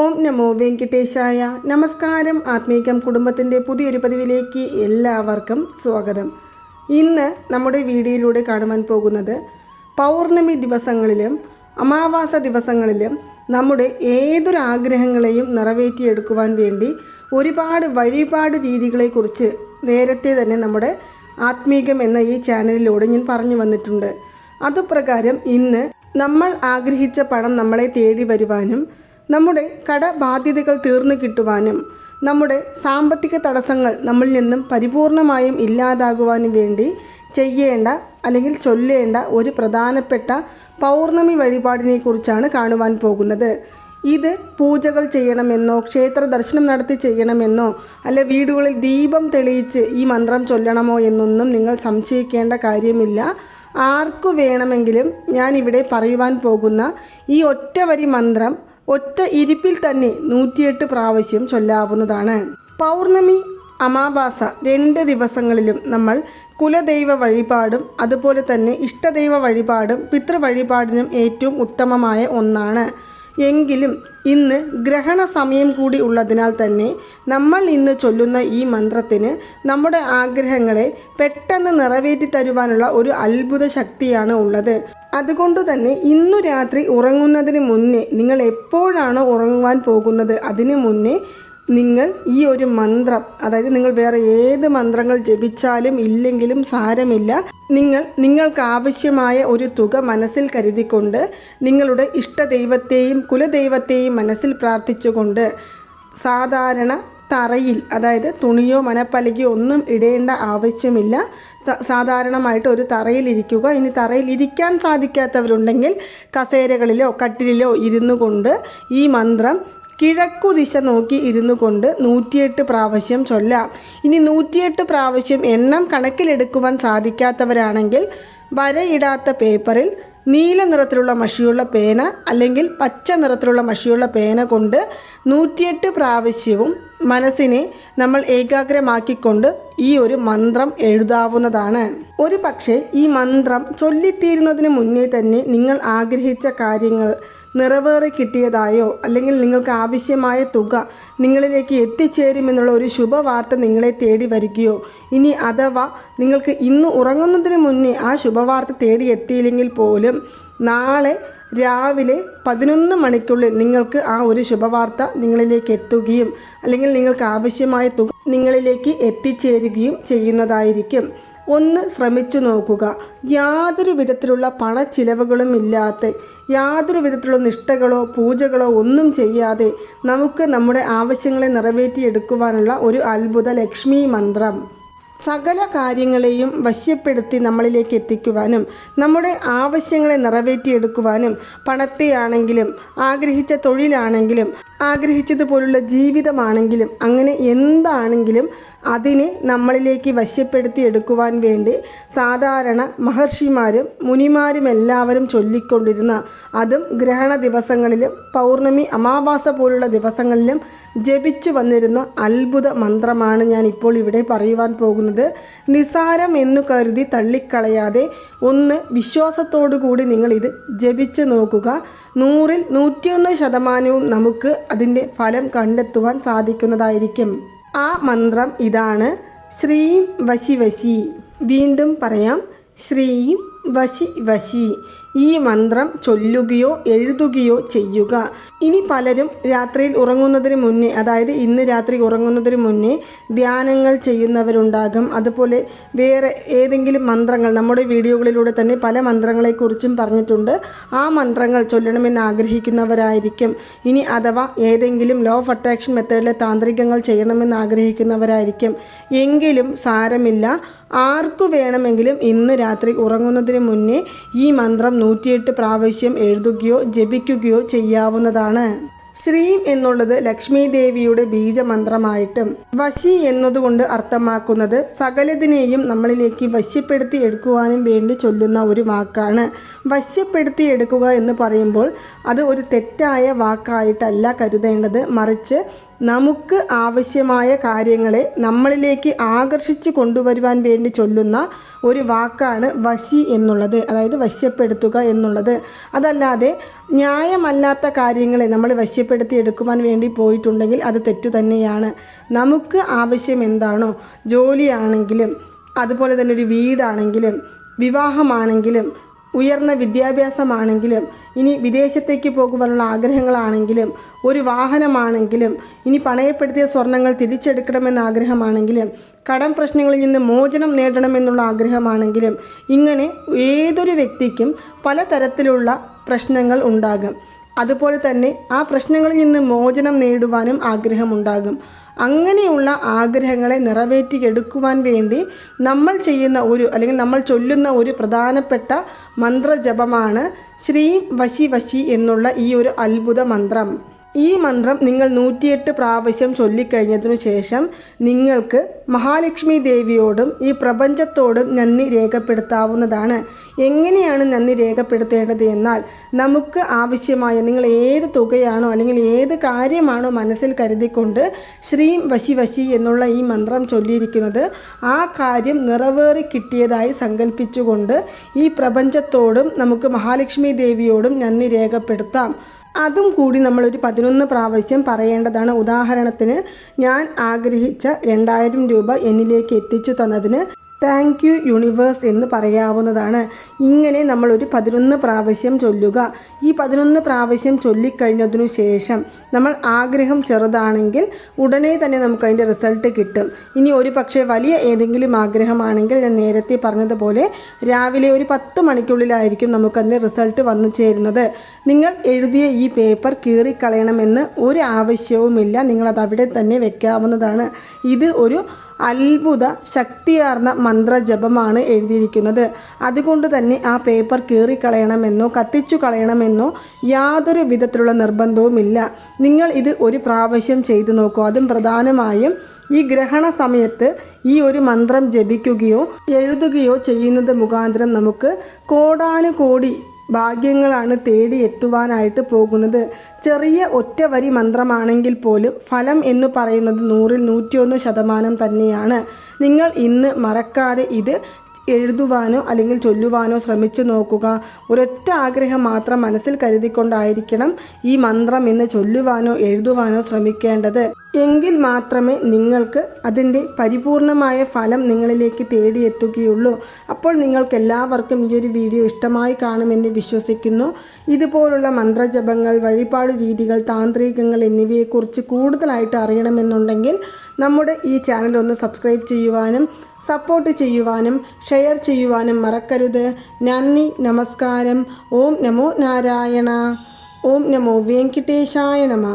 ഓം നമോ വെങ്കിട്ടേശായ. നമസ്കാരം. ആത്മീകം കുടുംബത്തിന്റെ പുതിയൊരു പതിവിലേക്ക് എല്ലാവർക്കും സ്വാഗതം. ഇന്ന് നമ്മുടെ വീഡിയോയിലൂടെ കാണുവാൻ പോകുന്നത് പൗർണമി ദിവസങ്ങളിലും അമാവാസ ദിവസങ്ങളിലും നമ്മുടെ ഏതൊരു ആഗ്രഹങ്ങളെയും നിറവേറ്റിയെടുക്കുവാൻ വേണ്ടി ഒരുപാട് വഴിപാട് രീതികളെക്കുറിച്ച് നേരത്തെ തന്നെ നമ്മുടെ ആത്മീകം എന്ന ഈ ചാനലിലൂടെ ഞാൻ പറഞ്ഞു വന്നിട്ടുണ്ട്. അതുപ്രകാരം ഇന്ന് നമ്മൾ ആഗ്രഹിച്ച പണം നമ്മളെ തേടി വരുവാനും നമ്മുടെ കട ബാധ്യതകൾ തീർന്നു കിട്ടുവാനും നമ്മുടെ സാമ്പത്തിക തടസ്സങ്ങൾ നമ്മളിൽ നിന്നും പരിപൂർണമായും ഇല്ലാതാകുവാനും വേണ്ടി ചെയ്യേണ്ട അല്ലെങ്കിൽ ചൊല്ലേണ്ട ഒരു പ്രധാനപ്പെട്ട പൗർണമി വഴിപാടിനെ കുറിച്ചാണ് കാണുവാൻ പോകുന്നത്. ഇത് പൂജകൾ ചെയ്യണമെന്നോ ക്ഷേത്ര ദർശനം നടത്തി ചെയ്യണമെന്നോ അല്ല വീടുകളിൽ ദീപം തെളിയിച്ച് ഈ മന്ത്രം ചൊല്ലണമോ എന്നൊന്നും നിങ്ങൾ സംശയിക്കേണ്ട കാര്യമില്ല. ആർക്കു വേണമെങ്കിലും ഞാനിവിടെ പറയുവാൻ പോകുന്ന ഈ ഒറ്റവരി മന്ത്രം ഒറ്റ ഇരിപ്പിൽ തന്നെ നൂറ്റിയെട്ട് പ്രാവശ്യം ചൊല്ലാവുന്നതാണ്. പൗർണമി അമാവാസ രണ്ട് ദിവസങ്ങളിലും നമ്മൾ കുലദൈവ വഴിപാടും അതുപോലെ തന്നെ ഇഷ്ടദൈവ വഴിപാടും പിതൃ വഴിപാടിനും ഏറ്റവും ഉത്തമമായ ഒന്നാണ്. എങ്കിലും ഇന്ന് ഗ്രഹണ സമയം കൂടി ഉള്ളതിനാൽ തന്നെ നമ്മൾ ഇന്ന് ചൊല്ലുന്ന ഈ മന്ത്രത്തിന് നമ്മുടെ ആഗ്രഹങ്ങളെ പെട്ടെന്ന് നിറവേറ്റി തരുവാനുള്ള ഒരു അത്ഭുത ശക്തിയാണ് ഉള്ളത്. അതുകൊണ്ട് തന്നെ ഇന്നു രാത്രി ഉറങ്ങുന്നതിന് മുന്നേ നിങ്ങൾ എപ്പോഴാണ് ഉറങ്ങുവാൻ പോകുന്നത് അതിനു മുന്നേ നിങ്ങൾ ഈ ഒരു മന്ത്രം അതായത് നിങ്ങൾ വേറെ ഏത് മന്ത്രങ്ങൾ ജപിച്ചാലും ഇല്ലെങ്കിലും സാരമില്ല നിങ്ങൾ നിങ്ങൾക്ക് ആവശ്യമായ ഒരു തുക മനസ്സിൽ കരുതിക്കൊണ്ട് നിങ്ങളുടെ ഇഷ്ടദൈവത്തെയും കുലദൈവത്തെയും മനസ്സിൽ പ്രാർത്ഥിച്ചുകൊണ്ട് സാധാരണ തറയിൽ അതായത് തുണിയോ മനപ്പലകയോ ഒന്നും ഇടേണ്ട ആവശ്യമില്ല. സാധാരണമായിട്ട് ഒരു തറയിൽ ഇരിക്കുക. ഇനി തറയിൽ ഇരിക്കാൻ സാധിക്കാത്തവരുണ്ടെങ്കിൽ കസേരകളിലോ കട്ടിലിലോ ഇരുന്നു കൊണ്ട് ഈ മന്ത്രം കിഴക്കു ദിശ നോക്കി ഇരുന്നു കൊണ്ട് നൂറ്റിയെട്ട് പ്രാവശ്യം ചൊല്ലാം. ഇനി നൂറ്റിയെട്ട് പ്രാവശ്യം എണ്ണം കണക്കിലെടുക്കുവാൻ സാധിക്കാത്തവരാണെങ്കിൽ വരയിടാത്ത പേപ്പറിൽ നീല നിറത്തിലുള്ള മഷിയുള്ള പേന അല്ലെങ്കിൽ പച്ച നിറത്തിലുള്ള മഷിയുള്ള പേന കൊണ്ട് നൂറ്റിയെട്ട് പ്രാവശ്യവും മനസ്സിനെ നമ്മൾ ഏകാഗ്രമാക്കിക്കൊണ്ട് ഈ ഒരു മന്ത്രം എഴുതാവുന്നതാണ്. ഒരു പക്ഷേ ഈ മന്ത്രം ചൊല്ലിത്തീരുന്നതിന് മുന്നേ തന്നെ നിങ്ങൾ ആഗ്രഹിച്ച കാര്യങ്ങൾ നിറവേറി കിട്ടിയതായോ അല്ലെങ്കിൽ നിങ്ങൾക്ക് ആവശ്യമായ തുക നിങ്ങളിലേക്ക് എത്തിച്ചേരുമെന്നുള്ള ഒരു ശുഭവാർത്ത നിങ്ങളെ തേടി വരികയോ? ഇനി അഥവാ നിങ്ങൾക്ക് ഇന്ന് ഉറങ്ങുന്നതിന് മുന്നേ ആ ശുഭവാർത്ത തേടി എത്തിയില്ലെങ്കിൽ പോലും നാളെ രാവിലെ പതിനൊന്ന് മണിക്കുള്ളിൽ നിങ്ങൾക്ക് ആ ഒരു ശുഭവാർത്ത നിങ്ങളിലേക്ക് എത്തുകയും അല്ലെങ്കിൽ നിങ്ങൾക്ക് ആവശ്യമായ തുക നിങ്ങളിലേക്ക് എത്തിച്ചേരുകയും ചെയ്യുന്നതായിരിക്കും. ഒന്ന് ശ്രമിച്ചു നോക്കുക. യാതൊരു വിധത്തിലുള്ള പണച്ചിലവുകളും ഇല്ലാത്ത യാതൊരു വിധത്തിലുള്ള നിഷ്ഠകളോ പൂജകളോ ഒന്നും ചെയ്യാതെ നമുക്ക് നമ്മുടെ ആവശ്യങ്ങളെ നിറവേറ്റിയെടുക്കുവാനുള്ള ഒരു അത്ഭുത ലക്ഷ്മി മന്ത്രം. സകല കാര്യങ്ങളെയും വശ്യപ്പെടുത്തി നമ്മളിലേക്ക് എത്തിക്കുവാനും നമ്മുടെ ആവശ്യങ്ങളെ നിറവേറ്റിയെടുക്കുവാനും പണത്തെയാണെങ്കിലും ആഗ്രഹിച്ച തൊഴിലാണെങ്കിലും ആഗ്രഹിച്ചതുപോലുള്ള ജീവിതമാണെങ്കിലും അങ്ങനെ എന്താണെങ്കിലും അതിനെ നമ്മളിലേക്ക് വശ്യപ്പെടുത്തി എടുക്കുവാൻ വേണ്ടി സാധാരണ മഹർഷിമാരും മുനിമാരും എല്ലാവരും ചൊല്ലിക്കൊണ്ടിരുന്ന അതും ഗ്രഹണ ദിവസങ്ങളിലും പൗർണമി അമാവാസ പോലുള്ള ദിവസങ്ങളിലും ജപിച്ചു വന്നിരുന്ന അത്ഭുത മന്ത്രമാണ് ഞാൻ ഇപ്പോൾ ഇവിടെ പറയുവാൻ പോകുന്നത്. നിസാരം എന്നു കരുതി തള്ളിക്കളയാതെ ഒന്ന് വിശ്വാസത്തോടു കൂടി നിങ്ങൾ ഇത് ജപിച്ചു നോക്കുക. നൂറിൽ നൂറ്റിയൊന്ന് ശതമാനവും നമുക്ക് അതിന്റെ ഫലം കണ്ടെത്തുവാൻ സാധിക്കുന്നതായിരിക്കും. ആ മന്ത്രം ഇതാണ്. ശ്രീം വശി വശി. വീണ്ടും പറയാം. ശ്രീം വശി വശി. ഈ മന്ത്രം ചൊല്ലുകയോ എഴുതുകയോ ചെയ്യുക. ഇനി പലരും രാത്രിയിൽ ഉറങ്ങുന്നതിന് മുന്നേ അതായത് ഇന്ന് രാത്രി ഉറങ്ങുന്നതിന് മുന്നേ ധ്യാനങ്ങൾ ചെയ്യുന്നവരുണ്ടാകും. അതുപോലെ വേറെ ഏതെങ്കിലും മന്ത്രങ്ങൾ നമ്മുടെ വീഡിയോകളിലൂടെ തന്നെ പല മന്ത്രങ്ങളെക്കുറിച്ചും പറഞ്ഞിട്ടുണ്ട്. ആ മന്ത്രങ്ങൾ ചൊല്ലണമെന്ന് ആഗ്രഹിക്കുന്നവരായിരിക്കും. ഇനി അഥവാ ഏതെങ്കിലും ലോ ഓഫ് അട്രാക്ഷൻ മെത്തേഡിലെ താന്ത്രികങ്ങൾ ചെയ്യണമെന്ന് ആഗ്രഹിക്കുന്നവരായിരിക്കും. എങ്കിലും സാരമില്ല. ആർക്കു വേണമെങ്കിലും ഇന്ന് രാത്രി ഉറങ്ങുന്നതിന് മുന്നേ ഈ മന്ത്രം നൂറ്റിയെട്ട് പ്രാവശ്യം എഴുതുകയോ ജപിക്കുകയോ ചെയ്യാവുന്നതാണ്. ശ്രീം എന്നുള്ളത് ലക്ഷ്മി ദേവിയുടെ ബീജമന്ത്രമായിട്ടും വശി എന്നതുകൊണ്ട് അർത്ഥമാക്കുന്നത് സകലതിനെയും നമ്മളിലേക്ക് വശ്യപ്പെടുത്തി എടുക്കുവാനും വേണ്ടി ചൊല്ലുന്ന ഒരു വാക്കാണ്. വശ്യപ്പെടുത്തി എടുക്കുക എന്ന് പറയുമ്പോൾ അത് ഒരു തെറ്റായ വാക്കായിട്ടല്ല കരുതേണ്ടത്. മറിച്ച് നമുക്ക് ആവശ്യമായ കാര്യങ്ങളെ നമ്മളിലേക്ക് ആകർഷിച്ചു കൊണ്ടുവരുവാൻ വേണ്ടി ചൊല്ലുന്ന ഒരു വാക്കാണ് വശി എന്നുള്ളത്. അതായത് വശ്യപ്പെടുത്തുക എന്നുള്ളത്. അതല്ലാതെ ന്യായമല്ലാത്ത കാര്യങ്ങളെ നമ്മൾ വശ്യപ്പെടുത്തി എടുക്കുവാൻ വേണ്ടി പോയിട്ടുണ്ടെങ്കിൽ അത് തെറ്റു തന്നെയാണ്. നമുക്ക് ആവശ്യം എന്താണോ ജോലിയാണെങ്കിലും അതുപോലെ തന്നെ ഒരു വീടാണെങ്കിലും വിവാഹമാണെങ്കിലും ഉയർന്ന വിദ്യാഭ്യാസമാണെങ്കിലും ഇനി വിദേശത്തേക്ക് പോകുവാനുള്ള ആഗ്രഹങ്ങളാണെങ്കിലും ഒരു വാഹനമാണെങ്കിലും ഇനി പണയപ്പെടുത്തിയ സ്വർണങ്ങൾ തിരിച്ചെടുക്കണമെന്ന ആഗ്രഹമാണെങ്കിലും കടം പ്രശ്നങ്ങളിൽ നിന്ന് മോചനം നേടണമെന്നുള്ള ആഗ്രഹമാണെങ്കിലും ഇങ്ങനെ ഏതൊരു വ്യക്തിക്കും പലതരത്തിലുള്ള പ്രശ്നങ്ങൾ ഉണ്ടാകും. അതുപോലെ തന്നെ ആ പ്രശ്നങ്ങളിൽ നിന്ന് മോചനം നേടുവാനും ആഗ്രഹമുണ്ടാകും. അങ്ങനെയുള്ള ആഗ്രഹങ്ങളെ നിറവേറ്റിയെടുക്കുവാൻ വേണ്ടി നമ്മൾ ചെയ്യുന്ന ഒരു അല്ലെങ്കിൽ നമ്മൾ ചൊല്ലുന്ന ഒരു പ്രധാനപ്പെട്ട മന്ത്രജപമാണ് ശ്രീ വശി വശി എന്നുള്ള ഈ ഒരു അത്ഭുത മന്ത്രം. ഈ മന്ത്രം നിങ്ങൾ നൂറ്റിയെട്ട് പ്രാവശ്യം ചൊല്ലിക്കഴിഞ്ഞതിനു ശേഷം നിങ്ങൾക്ക് മഹാലക്ഷ്മി ദേവിയോടും ഈ പ്രപഞ്ചത്തോടും നന്ദി രേഖപ്പെടുത്താവുന്നതാണ്. എങ്ങനെയാണ് നന്ദി രേഖപ്പെടുത്തേണ്ടത് എന്നാൽ നമുക്ക് ആവശ്യമായ നിങ്ങൾ ഏത് തുകയാണോ അല്ലെങ്കിൽ ഏത് കാര്യമാണോ മനസ്സിൽ കരുതിക്കൊണ്ട് ശ്രീം വശി വശി എന്നുള്ള ഈ മന്ത്രം ചൊല്ലിയിരിക്കുന്നത് ആ കാര്യം നിറവേറി കിട്ടിയതായി സങ്കല്പിച്ചുകൊണ്ട് ഈ പ്രപഞ്ചത്തോടും നമുക്ക് മഹാലക്ഷ്മി ദേവിയോടും നന്ദി രേഖപ്പെടുത്താം. അതും കൂടി നമ്മളൊരു പതിനൊന്ന് പ്രാവശ്യം പറയേണ്ടതാണ്. ഉദാഹരണത്തിന് ഞാൻ ആഗ്രഹിച്ച രണ്ടായിരം രൂപ എന്നിലേക്ക് എത്തിച്ചു തന്നതിന് താങ്ക് യു യൂണിവേഴ്സ് എന്ന് പറയാവുന്നതാണ്. ഇങ്ങനെ നമ്മളൊരു പതിനൊന്ന് പ്രാവശ്യം ചൊല്ലുക. ഈ പതിനൊന്ന് പ്രാവശ്യം ചൊല്ലിക്കഴിഞ്ഞതിനു ശേഷം നമ്മൾ ആഗ്രഹം ചെറുതാണെങ്കിൽ ഉടനെ തന്നെ നമുക്ക് അതിന്റെ റിസൾട്ട് കിട്ടും. ഇനി ഒരു പക്ഷേ വലിയ ഏതെങ്കിലും ആഗ്രഹമാണെങ്കിൽ ഞാൻ നേരത്തെ പറഞ്ഞതുപോലെ രാവിലെ ഒരു പത്ത് മണിക്കുള്ളിലായിരിക്കും നമുക്കതിന്റെ റിസൾട്ട് വന്നു ചേരുന്നത്. നിങ്ങൾ എഴുതിയ ഈ പേപ്പർ കീറിക്കളയണമെന്ന് ഒരു ആവശ്യവുമില്ല. നിങ്ങളത് അവിടെ തന്നെ വെക്കാവുന്നതാണ്. ഇത് ഒരു അത്ഭുത ശക്തിയാർന്ന മന്ത്രജപമാണ് എഴുതിയിരിക്കുന്നത്. അതുകൊണ്ട് തന്നെ ആ പേപ്പർ കീറിക്കളയണമെന്നോ കത്തിച്ചു കളയണമെന്നോ യാതൊരു വിധത്തിലുള്ള നിർബന്ധവുമില്ല. നിങ്ങൾ ഇത് ഒരു പ്രാവശ്യം ചെയ്തു നോക്കൂ. അതും പ്രധാനമായും ഈ ഗ്രഹണ സമയത്ത് ഈ ഒരു മന്ത്രം ജപിക്കുകയോ എഴുതുകയോ ചെയ്യുന്നത് മുഖാന്തരം നമുക്ക് കോടാനുകോടി ഭാഗ്യങ്ങളാണ് തേടി എത്തുവാനായിട്ട് പോകുന്നത്. ചെറിയ ഒറ്റ വരി മന്ത്രമാണെങ്കിൽ പോലും ഫലം എന്ന് പറയുന്നത് നൂറിൽ നൂറ്റിയൊന്ന് ശതമാനം തന്നെയാണ്. നിങ്ങൾ ഇന്ന് മറക്കാതെ ഇത് എഴുതുവാനോ അല്ലെങ്കിൽ ചൊല്ലുവാനോ ശ്രമിച്ചു നോക്കുക. ഒരൊറ്റ ആഗ്രഹം മാത്രം മനസ്സിൽ കരുതിക്കൊണ്ടായിരിക്കണം ഈ മന്ത്രം ഇന്ന് ചൊല്ലുവാനോ എഴുതുവാനോ ശ്രമിക്കേണ്ടത്. എങ്കിൽ മാത്രമേ നിങ്ങൾക്ക് അതിന്റെ പരിപൂർണമായ ഫലം നിങ്ങളിലേക്ക് തേടിയെത്തുകയുള്ളൂ. അപ്പോൾ നിങ്ങൾക്ക് എല്ലാവർക്കും ഈ ഒരു വീഡിയോ ഇഷ്ടമായി കാണുമെന്ന് വിശ്വസിക്കുന്നു. ഇതുപോലുള്ള മന്ത്രജപങ്ങൾ വഴിപാട് രീതികൾ താന്ത്രികങ്ങൾ എന്നിവയെക്കുറിച്ച് കൂടുതലായിട്ട് അറിയണമെന്നുണ്ടെങ്കിൽ നമ്മുടെ ഈ ചാനൽ ഒന്ന് സബ്സ്ക്രൈബ് ചെയ്യുവാനും സപ്പോർട്ട് ചെയ്യുവാനും ഷെയർ ചെയ്യുവാനും മറക്കരുത്. നന്ദി നമസ്കാരം. ഓം നമോ നാരായണ. ഓം നമോ വെങ്കിട്ടേശായ നമ.